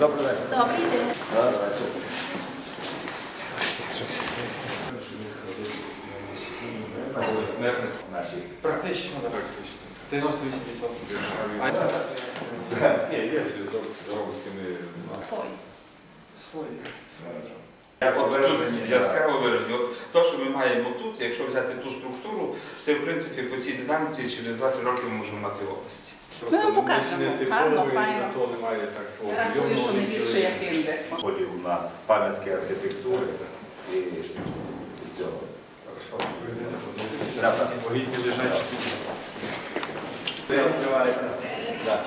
Добрий день. Добрий день. Смертність наші. Практично, так. Практично. 98%. А Ні, є зв'язок з ромськими. Слой. слой. От тут яскраво виражено. От То, що ми маємо тут, якщо взяти ту структуру, це в принципі по цій динаміці через 2-3 роки ми можемо мати в області. Ми вам покажемо. Гарно, файно. зато немає так свого Рахую, що не більше як інде. Поділ на пам'ятки архітектури і з цього. Треба. Погідні лежать. Ви відкриваєтеся. Так.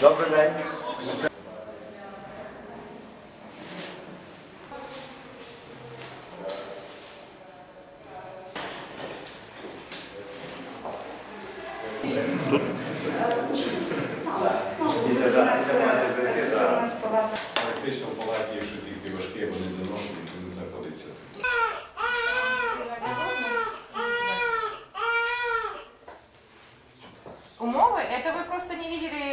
Добрий день. Після да, після можете зайти, да. Практично в палаті, якщо тільки важкі, вони доношені, то не знаходиться. Умовы, это вы просто не видели э,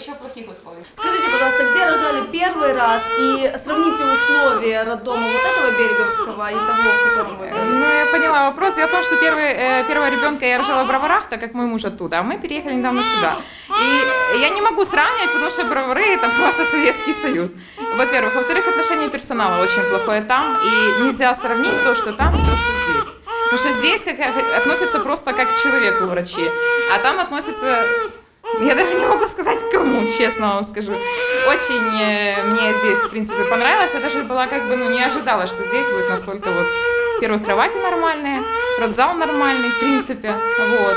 еще плохих условий. Скажите, пожалуйста, где рожали первый раз и сравните условия роддома вот этого Береговского и того, в котором вы? Ну, я поняла вопрос. Дело в том, что первый, э, первого ребенка я рожала в Броварах, так как мой муж оттуда, а мы переехали недавно сюда. И я не могу сравнивать, потому что Бровары это просто Советский Союз. Во-первых. Во-вторых, отношение персонала очень плохое там, и нельзя сравнить то, что там, и то, что здесь. Потому что здесь как, относятся просто как к человеку врачи, а там относятся я даже не могу сказать кому, честно вам скажу. Очень э, мне здесь, в принципе, понравилось. Я даже была как бы, ну, не ожидала, что здесь будет настолько вот... Во-первых, кровати нормальные, родзал нормальный, в принципе, вот.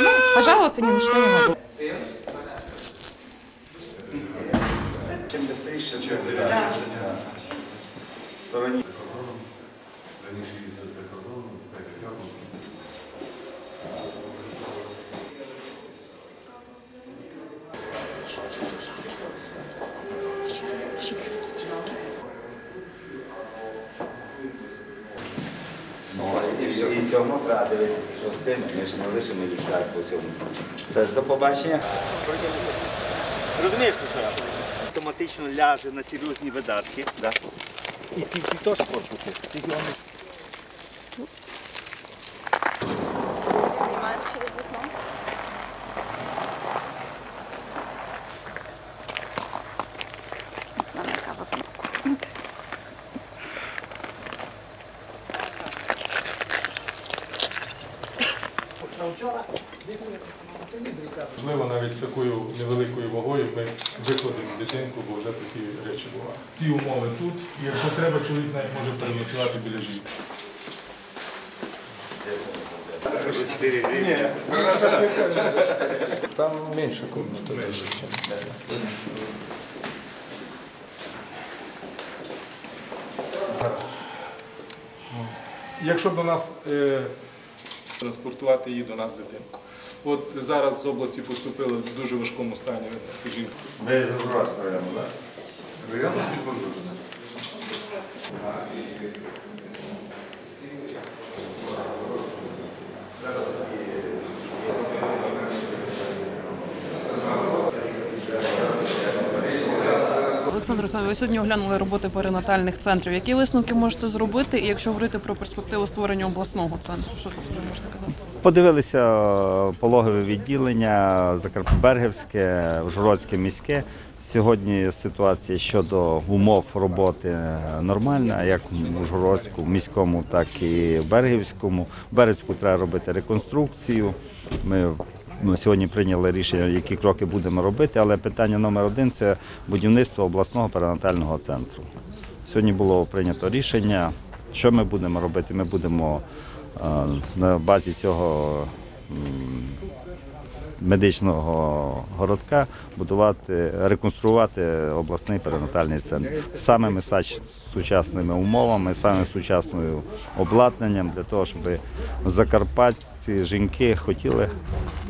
Ну, пожаловаться ни на что не могу. В все, одно треба дивитися, що з цим, ми ж не лишимо їх так по цьому. Це ж до побачення. Розумієш, що я? Автоматично ляже на серйозні видатки. Да. І ці всі теж корпуси. Тільки вони Знімаєш через вікно? Можливо, навіть з такою невеликою вагою ми викладемо дитинку, бо вже такі речі бувають. Ці умови тут, і якщо треба, чоловік навіть може переночувати біля жінки. Там менше комната. Якщо до нас е, транспортувати її до нас дитинку. От зараз з області поступили в дуже важкому стані. Ми з Ужгородського району, так? Районно чи зложено? Олександр ви сьогодні оглянули роботи перинатальних центрів. Які висновки можете зробити? І якщо говорити про перспективу створення обласного центру, що тут вже можете казати? Подивилися е, пологове відділення Закарпбергівське, Ужгородське міське. Сьогодні ситуація щодо умов роботи е, нормальна, як в Ужгородську, міському, так і в Бергівському. В Березьку треба робити реконструкцію. Ми ми сьогодні прийняли рішення, які кроки будемо робити, але питання номер один це будівництво обласного перинатального центру. Сьогодні було прийнято рішення, що ми будемо робити. Ми будемо е, на базі цього медичного городка будувати, реконструювати обласний перинатальний центр самими сучасними умовами, саме сучасною обладнанням для того, щоб в Закарпатті жінки хотіли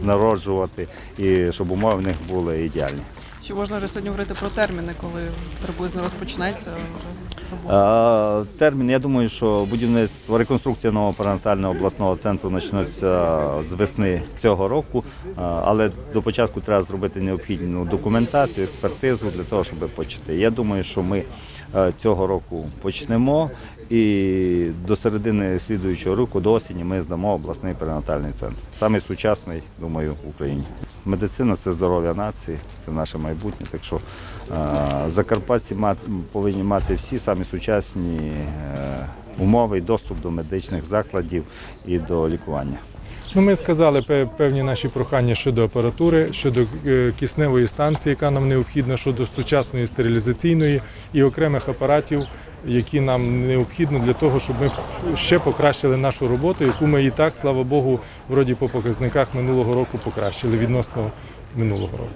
народжувати і щоб умови в них були ідеальні. Чи можна вже сьогодні говорити про терміни, коли приблизно розпочнеться вже? Термін, я думаю, що будівництво, реконструкція нового перинатального обласного центру почнеться з весни цього року, але до початку треба зробити необхідну документацію, експертизу для того, щоб почати. Я думаю, що ми е, цього року почнемо і до середини слідуючого року, до осені, ми здамо обласний перинатальний центр. Самий сучасний, думаю, в Україні. Медицина це здоров'я нації, це наше майбутнє. Так що е, закарпатці повинні мати всі самі сучасні е, умови і доступ до медичних закладів і до лікування. Ну, ми сказали певні наші прохання щодо апаратури, щодо е, кисневої станції, яка нам необхідна, щодо сучасної стерилізаційної і окремих апаратів, які нам необхідно для того, щоб ми ще покращили нашу роботу, яку ми і так, слава Богу, вроді по показниках минулого року покращили відносно минулого року.